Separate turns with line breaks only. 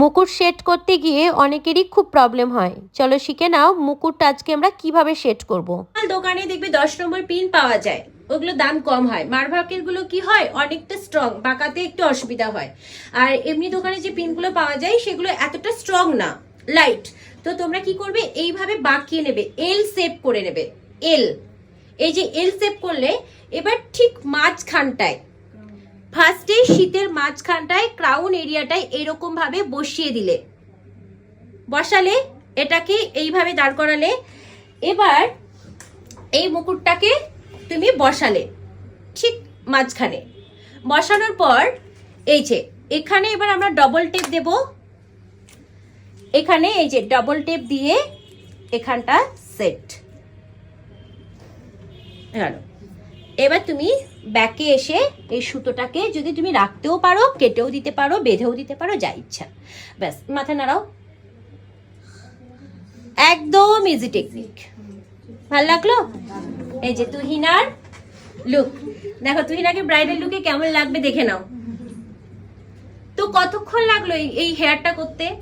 মুকুট সেট করতে গিয়ে অনেকেরই খুব প্রবলেম হয়। চলো শিখে নাও মুকুটটা আজকে আমরা কীভাবে সেট করব।
দোকানে দেখবে দশ নম্বর পিন পাওয়া যায়। ওগুলো দাম কম হয়। মারভাকেরগুলো কি হয়? অনেকটা স্ট্রং বাঁকাতে একটু অসুবিধা হয়। আর এমনি দোকানে যে পিনগুলো পাওয়া যায়, সেগুলো এতটা স্ট্রং না লাইট তো তোমরা কি করবে? এইভাবে বাঁকিয়ে নেবে। এল সেপ করে নেবে। এল এই যে এল সেপ করলে, এবার ঠিক মাঝখানটায় ফার্স্টে শীতের মাঝখানটায় ক্রাউন এরিয়াটায় এরকম ভাবে বসিয়ে দিলে। বসালে, এটাকে এইভাবে দাঁড় করালে, এবার এই মুকুটটাকে তুমি বসালে ঠিক মাঝখানে। বসানোর পর, এই যে, এখানে এবার আমরা ডবল টেপ দেব। এখানে এই যে ডবল টেপ দিয়ে এখানটা সেট গেল। এবার তুমি ব্যাকে এসে এই সুতোটাকে যদি তুমি রাখতেও পারো, কেটেও দিতে পারো, বেঁধেও দিতে পারো, যা ইচ্ছা। ব্যাস, মাথা নাড়াও। একদম ইজি টেকনিক ভালো লাগল? এই যে তুহিনার লুক দেখো, তুহিনাকে ব্রাইডাল লুকে কেমন লাগবে দেখে নাও। তো কতক্ষণ লাগল এই- হেয়ারটা করতে?